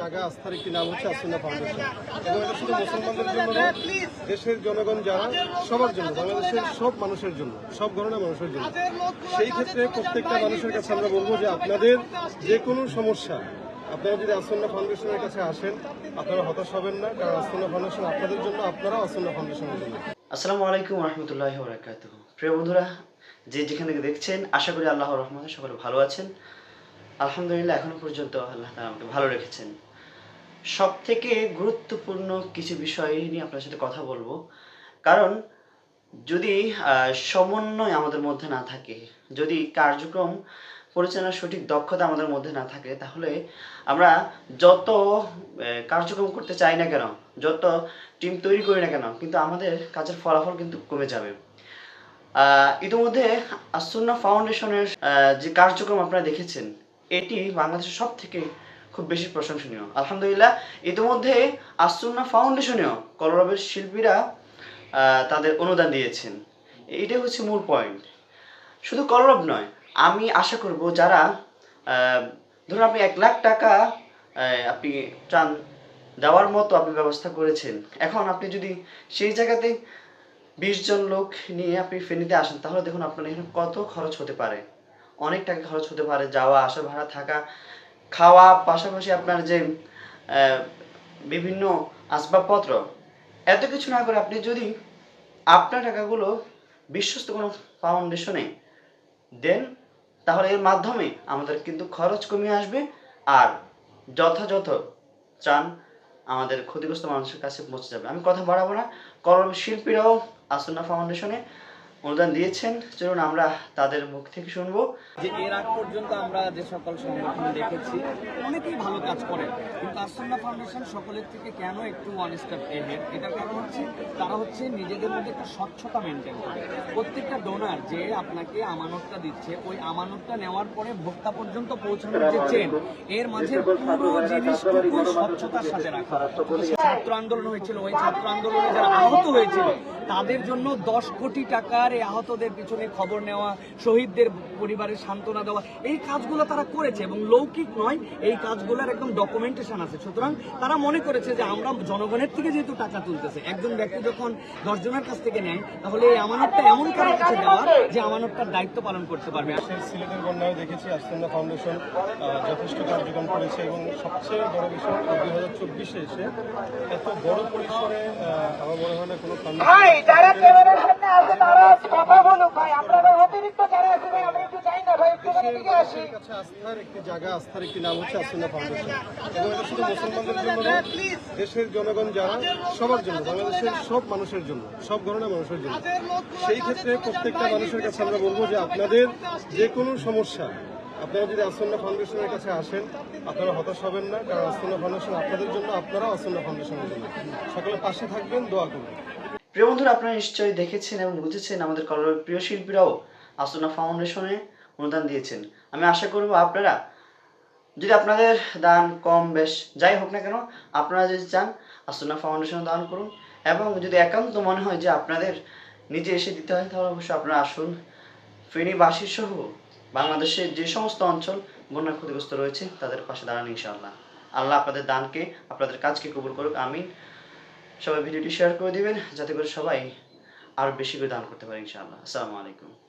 জায়গা, আস্থার একটি নাম হচ্ছে এবং শুধু মুসলমানদের জন্য দেশের জনগণ যারা, সবার জন্য, বাংলাদেশের সব মানুষের জন্য, সব ধরনের মানুষের জন্য। সেই ক্ষেত্রে প্রত্যেকটা মানুষের কাছে আমরা বলব যে আপনাদের যে কোনো সমস্যা, আপনারা যদি আসন্না ফাউন্ডেশনের কাছে আসেন, আপনারা হতাশ হবেন না, কারণ আসন্না ফাউন্ডেশন আপনাদের জন্য, আপনারাও আসন্না ফাউন্ডেশনের জন্য। আসসালামু আলাইকুম রহমতুল্লাহ বরাকাত প্রিয় বন্ধুরা, যে যেখান দেখছেন, আশা করি আল্লাহ রহমতে সকলে ভালো আছেন। আলহামদুলিল্লাহ, এখনও পর্যন্ত আল্লাহ তাআলা আমাকে ভালো রেখেছেন। সব থেকে গুরুত্বপূর্ণ কিছু বিষয় নিয়ে আপনার সাথে কথা বলব। কারণ যদি সমন্বয় আমাদের মধ্যে না থাকে, যদি কার্যক্রম পরিচালনার সঠিক দক্ষতা আমাদের মধ্যে না থাকে, তাহলে আমরা যত কার্যক্রম করতে চাই না কেন, যত টিম তৈরি করি না কেন, কিন্তু আমাদের কাজের ফলাফল কিন্তু কমে যাবে। ইতিমধ্যে আসুন্না ফাউন্ডেশনের যে কার্যক্রম আপনারা দেখেছেন এটি বাংলাদেশের সব থেকে খুব বেশি প্রশংসনীয়। আলহামদুলিল্লাহ, ইতিমধ্যে আসুন্না ফাউন্ডেশনেও কলরবের শিল্পীরা তাদের অনুদান দিয়েছেন। এইটাই হচ্ছে মূল পয়েন্ট। শুধু কলরব নয়, আমি আশা করব যারা ধরুন আপনি এক লাখ টাকা আপনি চান দেওয়ার মতো আপনি ব্যবস্থা করেছেন। এখন আপনি যদি সেই জায়গাতে বিশ জন লোক নিয়ে আপনি ফেনীতে আসেন, তাহলে দেখুন আপনার এখানে কত খরচ হতে পারে। অনেক টাকা খরচ হতে পারে, যাওয়া, আসা, ভাড়া, থাকা, খাওয়া, পাশাপাশি আপনার যে বিভিন্ন আসবাবপত্র, এত কিছু না করে আপনি যদি আপনার টাকাগুলো বিশ্বস্ত কোনো ফাউন্ডেশনে দেন, তাহলে এর মাধ্যমে আমাদের কিন্তু খরচ কমে আসবে। আর যথাযথ ত্রাণ আমাদের ক্ষতিগ্রস্ত মানুষের কাছে পৌঁছে যাবে। আমি কথা বাড়াবো না। কলম শিল্পীরাও আসুন্না ফাউন্ডেশনে অনুদান দিয়েছেন। চলুন আমরা তাদের মুখ থেকে শুনব। যে এর আগ পর্যন্ত আমরা যে সকল সংগঠন দেখেছি, অনেকেই ভালো কাজ করে কিন্তু আসন্না ফাউন্ডেশন সকলের থেকে কেন একটু ওয়ান স্টেপ এহেড এটার কারণ হচ্ছে? তারা হচ্ছে নিজেদের মধ্যে একটা স্বচ্ছতা মেনটেন করে। প্রত্যেকটা ডোনার যে আপনাকে আমানতটা দিচ্ছে, ওই আমানতটা নেওয়ার পরে ভোক্তা পর্যন্ত পৌঁছানোর যে চেন এর মাঝে পুরো জিনিসটুকু স্বচ্ছতার সাথে রাখা। ছাত্র আন্দোলন হয়েছিল, ওই ছাত্র আন্দোলনে যারা আহত হয়েছিল তাদের জন্য দশ কোটি টাকার এই আহতদের পিছনে খবর নেওয়া, শহীদদের পরিবারের সান্ত্বনা দেওয়া, এই কাজগুলো তারা করেছে এবং লৌকিক নয়, এই কাজগুলোর একদম ডকুমেন্টেশন আছে। সুতরাং তারা মনে করেছে যে আমরা জনগণের থেকে যেহেতু টাকা তুলতেছে, একজন ব্যক্তি যখন দশজনের কাছ থেকে নেয়, তাহলে এই আমানতটা এমন কারও কাছে দেওয়ার যে আমানতটার দায়িত্ব পালন করতে পারবে। সিলেটের বন্যায় দেখেছি আসন্না ফাউন্ডেশন যথেষ্ট কার্যক্রম করেছে এবং সবচেয়ে বড় বিষয়, দুই হাজার চব্বিশে এসে এত বড় পরিসরে আমার মনে হয় না কোনো ভাই যারা ক্যামেরার সামনে আছে তারা কথা বলুক ভাই আমরা অতিরিক্ত যারা আছে ভাই আমরা একটু চাই না ভাই একটু দিকে আসি। আস্থার একটি জায়গা আস্থার একটি নাম হচ্ছে আসন্না ফাউন্ডেশন। এবং এটা শুধু মুসলমানদের জন্য না দেশের জনগণ যারা সবার জন্য বাংলাদেশের সব মানুষের জন্য সব ধরনের মানুষের জন্য। সেই ক্ষেত্রে প্রত্যেকটা মানুষের কাছে আমরা বলব যে আপনাদের যে কোনো সমস্যা আপনারা যদি আসন্না ফাউন্ডেশনের কাছে আসেন আপনারা হতাশ হবেন না কারণ আসন্না ফাউন্ডেশন আপনাদের জন্য আপনারাও আসন্না ফাউন্ডেশনের জন্য। সকলে পাশে থাকবেন দোয়া করবেন। প্রিয় বন্ধুরা, আপনারা নিশ্চয়ই দেখেছেন এবং বুঝেছেন আমাদের কলমের প্রিয় শিল্পীরাও আসুনা ফাউন্ডেশনে অনুদান দিয়েছেন। আমি আশা করব আপনারা, যদি আপনাদের দান কম, বেশ, যাই হোক না কেন, আপনারা যদি চান আসুনা ফাউন্ডেশনে দান করুন এবং যদি একান্ত মনে হয় যে আপনাদের নিজে এসে দিতে হয়, তাহলে অবশ্যই আপনারা আসুন। ফেনীবাসী সহ বাংলাদেশের যে সমস্ত অঞ্চল বন্যা ক্ষতিগ্রস্ত রয়েছে, তাদের পাশে দাঁড়ান ইনশাআল্লাহ। আল্লাহ আপনাদের দানকে, আপনাদের কাজকে কবুল করুক, আমিন। সবাই ভিডিওটি শেয়ার করে দিবেন, যাতে করে সবাই আর বেশি করে দান করতে পারে, ইনশাআল্লাহ। আসসালামু আলাইকুম।